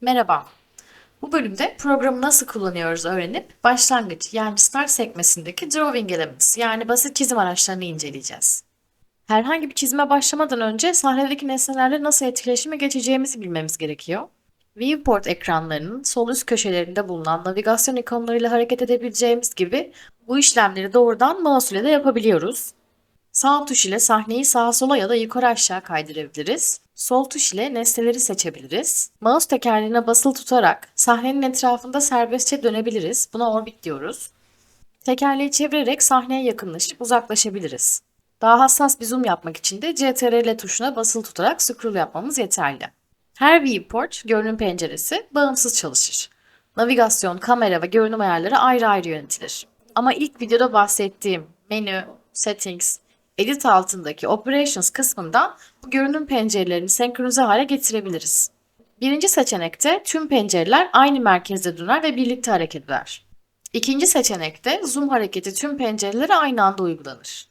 Merhaba. Bu bölümde programı nasıl kullanıyoruz öğrenip başlangıç yani start sekmesindeki drawing elements yani basit çizim araçlarını inceleyeceğiz. Herhangi bir çizime başlamadan önce sahnedeki nesnelerle nasıl etkileşime geçeceğimizi bilmemiz gerekiyor. Viewport ekranlarının sol üst köşelerinde bulunan navigasyon ikonlarıyla hareket edebileceğimiz gibi bu işlemleri doğrudan mouse ile de yapabiliyoruz. Sağ tuş ile sahneyi sağa sola ya da yukarı aşağı kaydırabiliriz. Sol tuş ile nesneleri seçebiliriz. Mouse tekerleğine basılı tutarak sahnenin etrafında serbestçe dönebiliriz. Buna orbit diyoruz. Tekerleği çevirerek sahneye yakınlaşıp uzaklaşabiliriz. Daha hassas bir zoom yapmak için de CTRL tuşuna basılı tutarak scroll yapmamız yeterli. Her viewport, görünüm penceresi, bağımsız çalışır. Navigasyon, kamera ve görünüm ayarları ayrı ayrı yönetilir. Ama ilk videoda bahsettiğim menü, settings, edit altındaki operations kısmında bu görünüm pencerelerini senkronize hale getirebiliriz. Birinci seçenekte tüm pencereler aynı merkezde döner ve birlikte hareket eder. İkinci seçenekte zoom hareketi tüm pencerelere aynı anda uygulanır.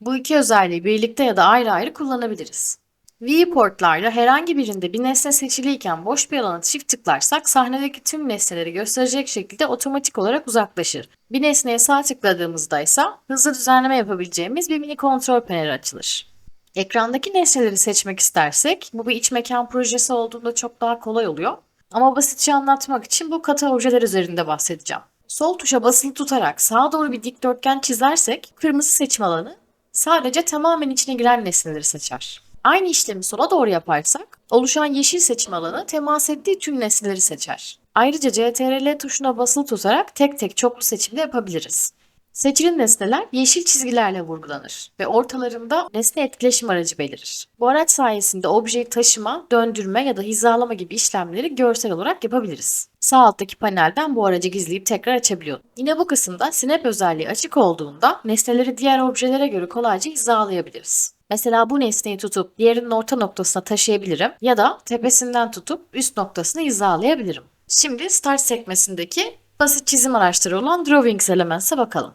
Bu iki özelliği birlikte ya da ayrı ayrı kullanabiliriz. Viewportlarla herhangi birinde bir nesne seçiliyken boş bir alana çift tıklarsak sahnedeki tüm nesneleri gösterecek şekilde otomatik olarak uzaklaşır. Bir nesneye sağ tıkladığımızda ise hızlı düzenleme yapabileceğimiz bir mini kontrol paneli açılır. Ekrandaki nesneleri seçmek istersek bu bir iç mekan projesi olduğunda çok daha kolay oluyor. Ama basitçe anlatmak için bu katı objeler üzerinde bahsedeceğim. Sol tuşa basılı tutarak sağa doğru bir dikdörtgen çizersek kırmızı seçim alanı sadece tamamen içine giren nesneleri seçer. Aynı işlemi sola doğru yaparsak oluşan yeşil seçim alanı temas ettiği tüm nesneleri seçer. Ayrıca CTRL tuşuna basılı tutarak tek tek çoklu seçimde yapabiliriz. Seçilen nesneler yeşil çizgilerle vurgulanır ve ortalarında nesne etkileşim aracı belirir. Bu araç sayesinde objeyi taşıma, döndürme ya da hizalama gibi işlemleri görsel olarak yapabiliriz. Sağ alttaki panelden bu aracı gizleyip tekrar açabiliyoruz. Yine bu kısımda snap özelliği açık olduğunda nesneleri diğer objelere göre kolayca hizalayabiliriz. Mesela bu nesneyi tutup diğerinin orta noktasına taşıyabilirim ya da tepesinden tutup üst noktasına hizalayabilirim. Şimdi Start sekmesindeki basit çizim araçları olan Drawings Elements'e bakalım.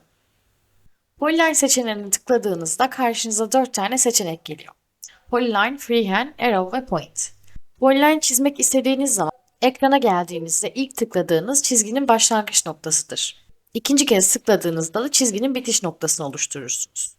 Polyline seçeneğini tıkladığınızda karşınıza 4 tane seçenek geliyor. Polyline, Freehand, Arrow ve Point. Polyline çizmek istediğiniz zaman ekrana geldiğinizde ilk tıkladığınız çizginin başlangıç noktasıdır. İkinci kez tıkladığınızda da çizginin bitiş noktasını oluşturursunuz.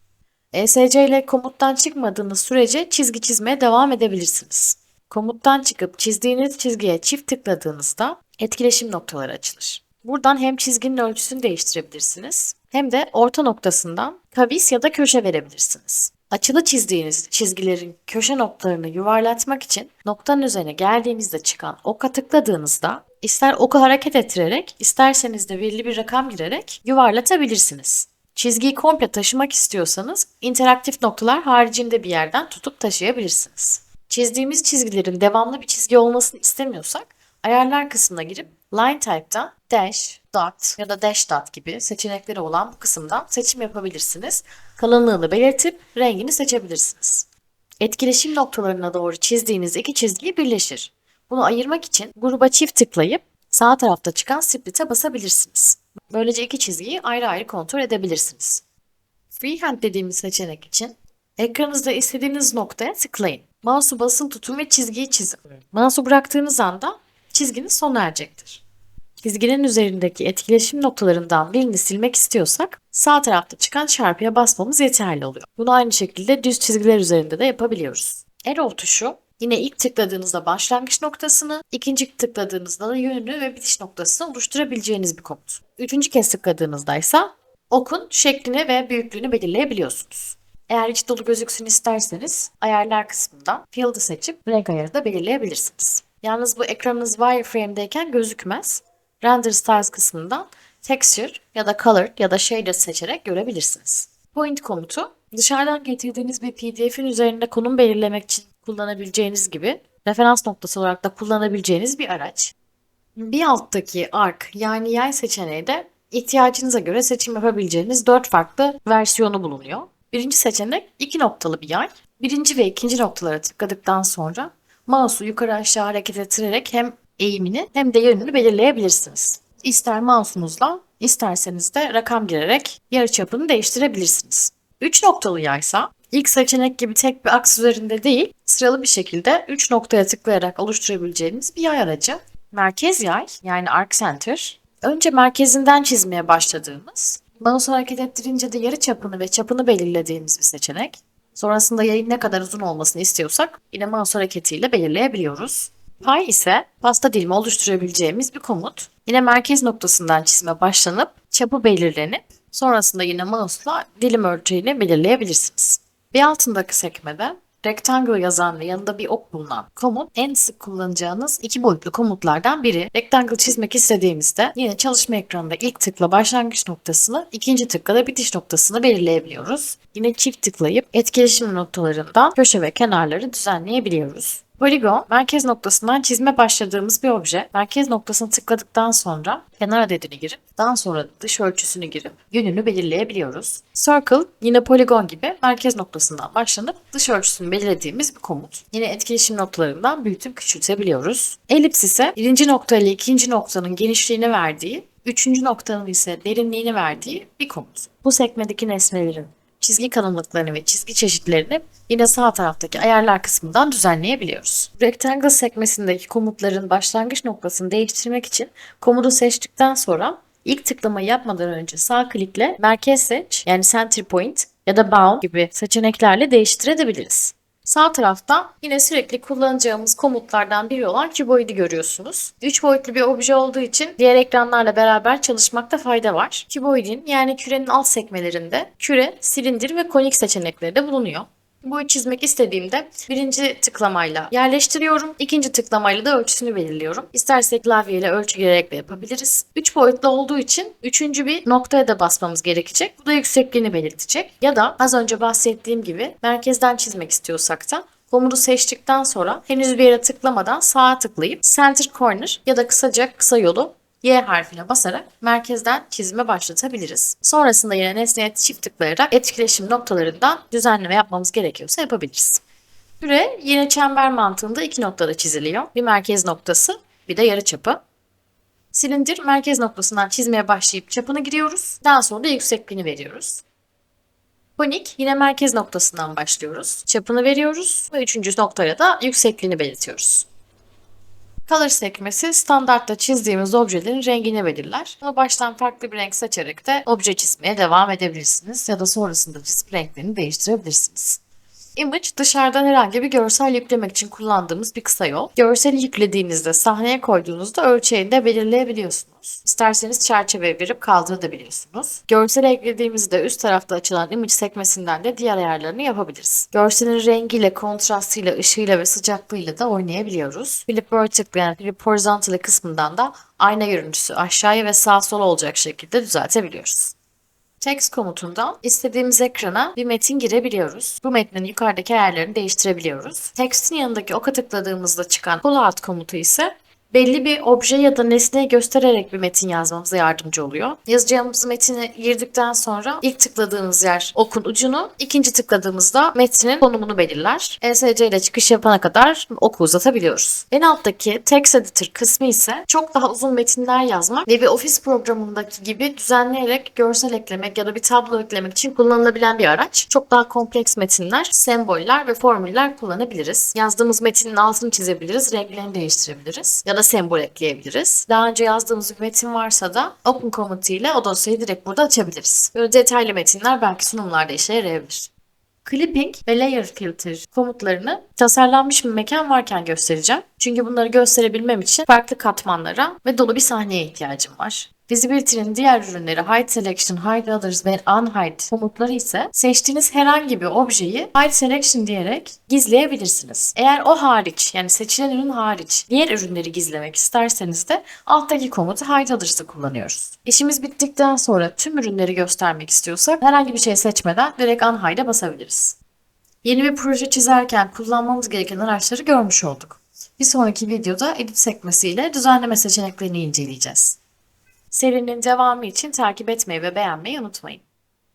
ESC ile komuttan çıkmadığınız sürece çizgi çizmeye devam edebilirsiniz. Komuttan çıkıp çizdiğiniz çizgiye çift tıkladığınızda etkileşim noktaları açılır. Buradan hem çizginin ölçüsünü değiştirebilirsiniz hem de orta noktasından kavis ya da köşe verebilirsiniz. Açılı çizdiğiniz çizgilerin köşe noktalarını yuvarlatmak için noktanın üzerine geldiğinizde çıkan oka tıkladığınızda ister oku hareket ettirerek isterseniz de belli bir rakam girerek yuvarlatabilirsiniz. Çizgiyi komple taşımak istiyorsanız interaktif noktalar haricinde bir yerden tutup taşıyabilirsiniz. Çizdiğimiz çizgilerin devamlı bir çizgi olmasını istemiyorsak ayarlar kısmına girip line type'tan dash, dot ya da dash dot gibi seçenekleri olan bu kısımdan seçim yapabilirsiniz. Kalınlığını belirtip rengini seçebilirsiniz. Etkileşim noktalarına doğru çizdiğiniz iki çizgi birleşir. Bunu ayırmak için gruba çift tıklayıp sağ tarafta çıkan split'e basabilirsiniz. Böylece iki çizgiyi ayrı ayrı kontrol edebilirsiniz. Freehand dediğimiz seçenek için ekranınızda istediğiniz noktaya tıklayın. Mouse'u basılı tutun ve çizgiyi çizin. Mouse'u bıraktığınız anda çizginiz sona erecektir. Çizginin üzerindeki etkileşim noktalarından birini silmek istiyorsak sağ tarafta çıkan çarpıya basmamız yeterli oluyor. Bunu aynı şekilde düz çizgiler üzerinde de yapabiliyoruz. Arrow tuşu yine ilk tıkladığınızda başlangıç noktasını, ikinci tıkladığınızda da yönünü ve bitiş noktasını oluşturabileceğiniz bir komut. Üçüncü kez tıkladığınızda ise okun şeklini ve büyüklüğünü belirleyebiliyorsunuz. Eğer iç dolu gözüksün isterseniz ayarlar kısmından field'ı seçip renk ayarı da belirleyebilirsiniz. Yalnız bu ekranınız wireframe'deyken gözükmez. Render Styles kısmından Texture ya da Color ya da Shader seçerek görebilirsiniz. Point komutu dışarıdan getirdiğiniz bir pdf'in üzerinde konum belirlemek için kullanabileceğiniz gibi referans noktası olarak da kullanabileceğiniz bir araç. Bir alttaki arc yani yay seçeneği de ihtiyacınıza göre seçim yapabileceğiniz 4 farklı versiyonu bulunuyor. Birinci seçenek iki noktalı bir yay. Birinci ve ikinci noktalara tıkladıktan sonra mouse'u yukarı aşağı hareket ettirerek hem eğimini hem de yönünü belirleyebilirsiniz. İster mouse'unuzla isterseniz de rakam girerek yarıçapını değiştirebilirsiniz. 3 noktalı yaysa ilk seçenek gibi tek bir aks üzerinde değil sıralı bir şekilde 3 noktaya tıklayarak oluşturabileceğiniz bir yay aracı. Merkez yay yani arc center önce merkezinden çizmeye başladığımız, mouse hareket ettirince de yarı çapını ve çapını belirlediğimiz bir seçenek. Sonrasında yayın ne kadar uzun olmasını istiyorsak yine mouse hareketiyle belirleyebiliyoruz. Pay ise pasta dilimi oluşturabileceğimiz bir komut. Yine merkez noktasından çizime başlanıp çapı belirlenip sonrasında yine mouse'la dilim ölçeğini belirleyebilirsiniz. Bir altındaki sekmede Rectangle yazan ve yanında bir ok bulunan komut en sık kullanacağınız iki boyutlu komutlardan biri. Rectangle çizmek istediğimizde yine çalışma ekranında ilk tıkla başlangıç noktasını, ikinci tıkla da bitiş noktasını belirleyebiliyoruz. Yine çift tıklayıp etkileşim noktalarından köşe ve kenarları düzenleyebiliyoruz. Poligon, merkez noktasından çizme başladığımız bir obje. Merkez noktasını tıkladıktan sonra kenar adedini girip, daha sonra dış ölçüsünü girip yönünü belirleyebiliyoruz. Circle, yine poligon gibi merkez noktasından başlanıp dış ölçüsünü belirlediğimiz bir komut. Yine etkileşim noktalarından büyütüp küçültebiliyoruz. Elips ise birinci nokta ile ikinci noktanın genişliğini verdiği, üçüncü noktanın ise derinliğini verdiği bir komut. Bu sekmedeki nesnelerin çizgi kalınlıklarını ve çizgi çeşitlerini yine sağ taraftaki ayarlar kısmından düzenleyebiliyoruz. Rectangle sekmesindeki komutların başlangıç noktasını değiştirmek için komutu seçtikten sonra ilk tıklamayı yapmadan önce sağ klikle merkez seç yani center point ya da bound gibi seçeneklerle değiştirebiliriz. Sağ tarafta yine sürekli kullanacağımız komutlardan biri olan küboidi görüyorsunuz. 3 boyutlu bir obje olduğu için diğer ekranlarla beraber çalışmakta fayda var. Küboidin yani kürenin alt sekmelerinde küre, silindir ve konik seçenekleri de bulunuyor. Boyu çizmek istediğimde birinci tıklamayla yerleştiriyorum. ikinci tıklamayla da ölçüsünü belirliyorum. İstersek klavyeyle ölçü girerek de yapabiliriz. Üç boyutlu olduğu için üçüncü bir noktaya da basmamız gerekecek. Bu da yüksekliğini belirtecek. Ya da az önce bahsettiğim gibi merkezden çizmek istiyorsak da Komutu seçtikten sonra henüz bir yere tıklamadan sağa tıklayıp Center Corner ya da kısaca kısa yolu Y harfine basarak merkezden çizime başlatabiliriz. Sonrasında yine nesneye çift tıklayarak etkileşim noktalarından düzenleme yapmamız gerekiyorsa yapabiliriz. Küre yine çember mantığında iki noktada çiziliyor. Bir merkez noktası, bir de yarıçapı. Silindir merkez noktasından çizmeye başlayıp çapını giriyoruz. Daha sonra da yüksekliğini veriyoruz. Konik yine merkez noktasından başlıyoruz. Çapını veriyoruz ve üçüncü noktaya da yüksekliğini belirtiyoruz. Color sekmesi standartta çizdiğimiz objelerin rengini belirler. Ama baştan farklı bir renk seçerek de obje çizmeye devam edebilirsiniz ya da sonrasında çizip renklerini değiştirebilirsiniz. Image dışarıdan herhangi bir görsel yüklemek için kullandığımız bir kısa yol. Görseli yüklediğinizde, sahneye koyduğunuzda ölçeğini de belirleyebiliyorsunuz. İsterseniz çerçeve verip kaldırabiliyorsunuz. Görsel eklediğimizde üst tarafta açılan image sekmesinden de diğer ayarlarını yapabiliriz. Görselin rengiyle, kontrastıyla, ışığıyla ve sıcaklığıyla da oynayabiliyoruz. Flip vertical yani flip horizontal kısmından da ayna görüntüsü aşağıya ve sağa sola olacak şekilde düzeltebiliyoruz. Text komutundan istediğimiz ekrana bir metin girebiliyoruz. Bu metnin yukarıdaki ayarlarını değiştirebiliyoruz. Text'in yanındaki oka tıkladığımızda çıkan callout komutu ise belli bir obje ya da nesneyi göstererek bir metin yazmamıza yardımcı oluyor. Yazacağımız metini girdikten sonra ilk tıkladığımız yer okun ucunu, ikinci tıkladığımızda metnin konumunu belirler. ESC ile çıkış yapana kadar oku uzatabiliyoruz. En alttaki text editor kısmı ise çok daha uzun metinler yazmak ve bir ofis programındaki gibi düzenleyerek görsel eklemek ya da bir tablo eklemek için kullanılabilen bir araç. Çok daha kompleks metinler, semboller ve formüller kullanabiliriz. Yazdığımız metinin altını çizebiliriz, renklerini değiştirebiliriz da sembol ekleyebiliriz. Daha önce yazdığımız bir metin varsa da Open komutu ile o dosyayı direkt burada açabiliriz. Böyle detaylı metinler belki sunumlarda işe yarayabilir. Clipping ve Layer Filter komutlarını tasarlanmış bir mekan varken göstereceğim. Çünkü bunları gösterebilmem için farklı katmanlara ve dolu bir sahneye ihtiyacım var. Visibility'nin diğer ürünleri Hide Selection, Hide Others ve Unhide komutları ise seçtiğiniz herhangi bir objeyi Hide Selection diyerek gizleyebilirsiniz. Eğer o hariç yani seçilen ürün hariç diğer ürünleri gizlemek isterseniz de alttaki komutu Hide Others'ı kullanıyoruz. İşimiz bittikten sonra tüm ürünleri göstermek istiyorsak herhangi bir şey seçmeden direkt Unhide'e basabiliriz. Yeni bir proje çizerken kullanmamız gereken araçları görmüş olduk. Bir sonraki videoda edit sekmesiyle düzenleme seçeneklerini inceleyeceğiz. Serinin devamı için takip etmeyi ve beğenmeyi unutmayın.